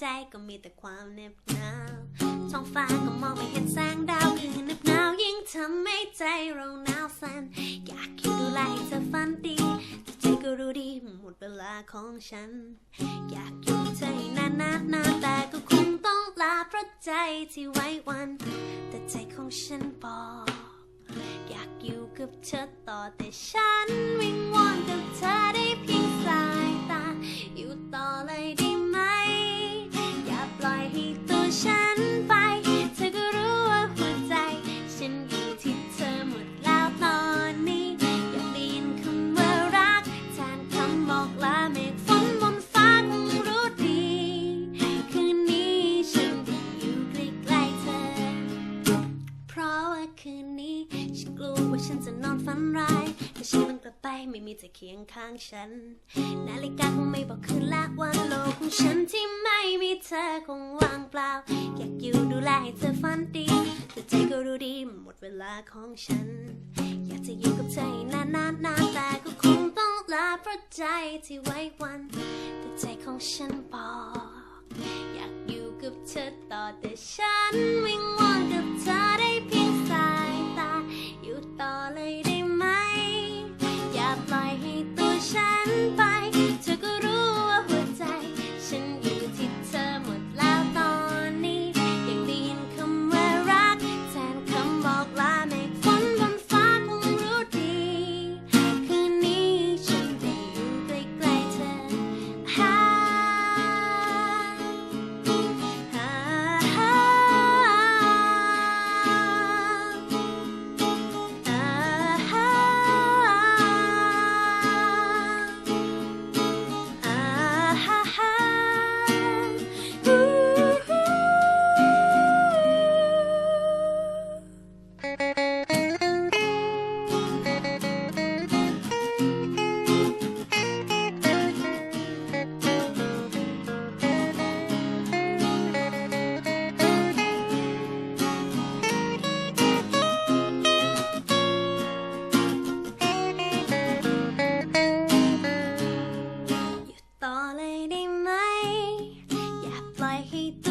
ใจก็มีแต่ความเหน็บหนาวท้องฟ้าก็มองไม่เห็นแสงดาวคือเหน็บหนาวยิ่งทำให้ใจเราหนาวสั่นอยากอยู่ดูแลให้เธอฝันดีแต่ใจก็รู้ดีหมดเวลาของฉัน อยากอยู่เธอให้นานนานนานแต่ก็คงต้องลาเพราะใจที่ไว้วัน แต่ใจของฉันบอก อยากอยู่กับเธอต่อแต่ฉันวิง ให้ตัวฉันไป เธอก็รู้ว่าหัวใจ ฉันอยู่ที่เธอหมดแล้วตอนนี้ อยากได้ยินคำว่ารักแทนคำบอกลาเมฆฝนบนฟ้าคงรู้ดี คืนนี้ฉันได้อยู่ใกล้ๆเธอ เพราะว่าคืนนี้ฉันกลัวว่าฉันจะนอนฝันร้ายถ้าฉันมันกลับไปไม่มีเธอเคียงข้างฉัน นาฬิกาคงไม่บอกคื เธอคงว่างเปล่า อยากอยู่ดูแลให้เธอฝันดีแต่ใจก็รู้ดีหมดเวลาของฉัน อยากจะอยู่กับเธอให้นานนานนานแต่ก็คงต้องลาเพราะใจที่ไว้วัน แต่ใจของฉันบอก อยากอยู่กับเธอต่อแต่ฉัน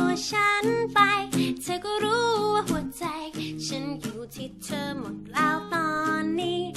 ตัวฉันไป เธอก็รู้ว่าหัวใจ ฉันอยู่ที่เธอหมดแล้วตอนนี้